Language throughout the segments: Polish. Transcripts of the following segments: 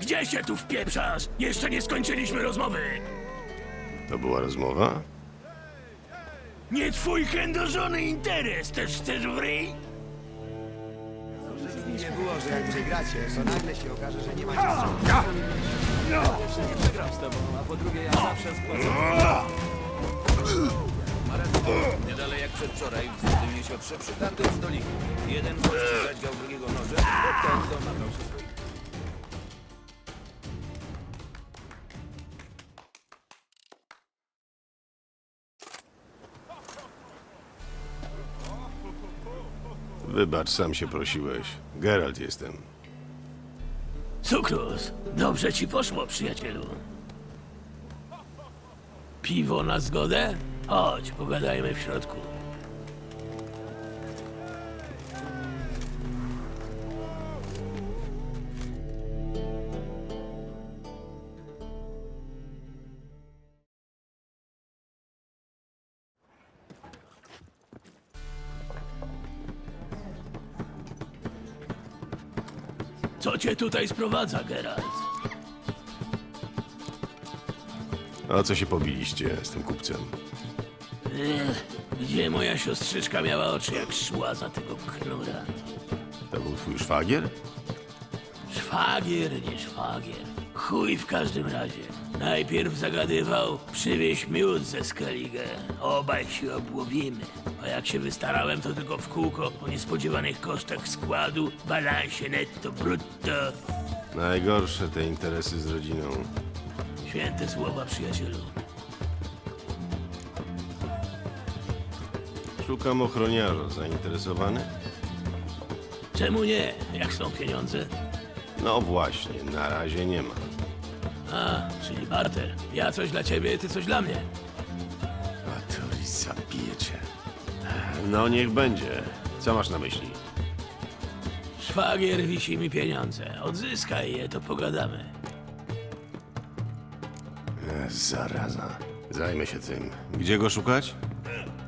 Gdzie się tu wpieprzasz? Jeszcze nie skończyliśmy rozmowy. To była rozmowa? Nie twój chędożony interes też chcesz w? Nie było, że jak przegracie, to nagle się okaże, że nie macie strzału. Ja! Ja! Pierwsze nie przegram z tobą, a po drugie ja zawsze. Przedwczoraj w Złotym Jesiotrze przy tamtym stoliku. Jeden gość zadźgał drugiego nożem, a ten domawiał się swoich. Wybacz, sam się prosiłeś. Geralt jestem. Cukrus, dobrze ci poszło, przyjacielu. Piwo na zgodę? Chodź, pogadajmy w środku. Co cię tutaj sprowadza, Geralt? A co się pobiliście z tym kupcem? Ech, gdzie moja siostrzyczka miała oczy, jak szła za tego knura? To był twój szwagier? Szwagier, nie szwagier. Chuj w każdym razie. Najpierw zagadywał, przywieź miód ze Skellige. Obaj się obłowimy. A jak się wystarałem, to tylko w kółko o niespodziewanych kosztach składu, balansie netto brutto. Najgorsze te interesy z rodziną. Święte słowa, przyjacielu. Szukam ochroniarza. Zainteresowany? Czemu nie, jak są pieniądze? No właśnie, na razie nie ma. A, czyli barter. Ja coś dla ciebie, ty coś dla mnie. A to i zabijecie. No niech będzie. Co masz na myśli? Szwagier wisi mi pieniądze. Odzyskaj je, to pogadamy. Zaraza. Zajmę się tym. Gdzie go szukać?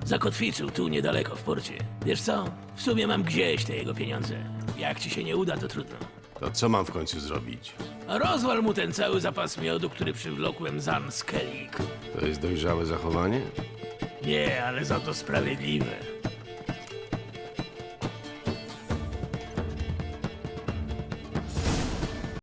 Zakotwiczył tu niedaleko w porcie. Wiesz co? W sumie mam gdzieś te jego pieniądze. Jak ci się nie uda, to trudno. To co mam w końcu zrobić? A rozwal mu ten cały zapas miodu, który przywlokłem z Ann Skellig. To jest dojrzałe zachowanie? Nie, ale za to sprawiedliwe.